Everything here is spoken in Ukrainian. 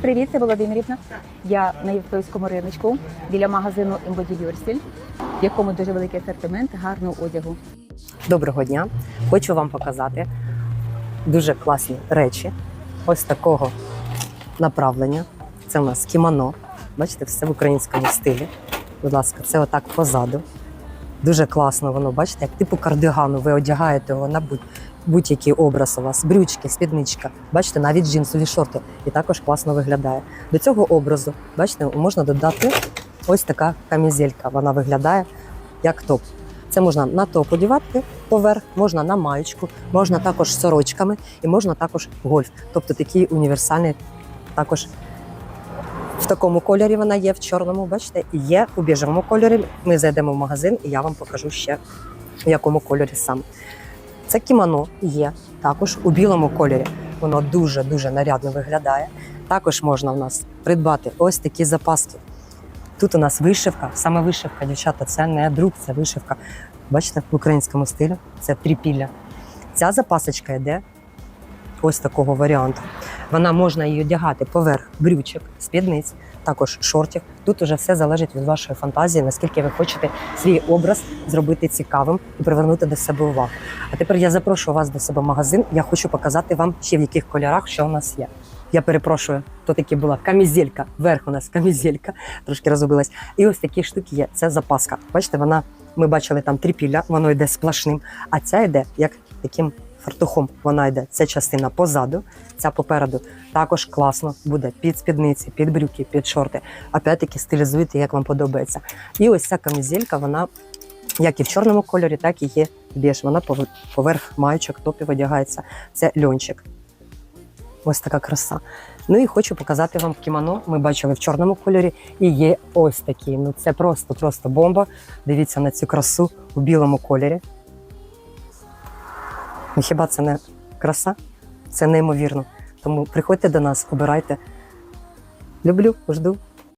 Привіт, це Володимирівна. Я на Європейському риночку біля магазину Yourself, в якому дуже великий асортимент гарного одягу. Доброго дня! Хочу вам показати дуже класні речі ось такого направлення. Це у нас кімоно. Бачите, все в українському стилі. Будь ласка, це отак позаду. Дуже класно воно, бачите, як типу кардигану. Ви одягаєте його на будь- будь-який образ у вас, брючки, спідничка. Бачите, навіть джинсові шорти. І також класно виглядає. До цього образу, бачите, можна додати ось така камізелька. Вона виглядає як топ. Це можна на топ одягати поверх, можна на маєчку, можна також сорочками і можна також гольф. Тобто такий універсальний також в такому кольорі вона є, в чорному, бачите, і є у біжевому кольорі. Ми зайдемо в магазин і я вам покажу ще в якому кольорі саме. Це кімоно є також у білому кольорі. Воно дуже-дуже нарядно виглядає. Також можна в нас придбати ось такі запаски. Тут у нас вишивка, саме вишивка, дівчата, це не друк, це вишивка. Бачите, в українському стилі це трипілля. Ця запасочка йде ось такого варіанту. Вона можна її одягати поверх брючок, спідниць, також шортів. Тут уже все залежить від вашої фантазії, наскільки ви хочете свій образ зробити цікавим і привернути до себе увагу. А тепер я запрошую вас до себе в магазин. Я хочу показати вам ще в яких кольорах що у нас є. Я перепрошую, то таки була камізелька. Верх у нас камізелька, трошки розгубилась. І ось такі штуки є. Це запаска. Бачите, вона ми бачили там трипілля, воно йде сплошним, а ця йде як таким фартухом. Вона йде. Це частина позаду, ця попереду. Також класно буде під спідниці, під брюки, під шорти. Опять-таки стилізуйте, як вам подобається. І ось ця камізелька, вона як і в чорному кольорі, так і є біж. Вона поверх маючок, топів одягається. Це льончик. Ось така краса. Ну і хочу показати вам кімоно. Ми бачили в чорному кольорі. І є ось такі. Ну це просто, просто бомба. Дивіться на цю красу у білому кольорі. Ну, хіба це не краса? Це неймовірно. Тому приходьте до нас, обирайте. Люблю, жду.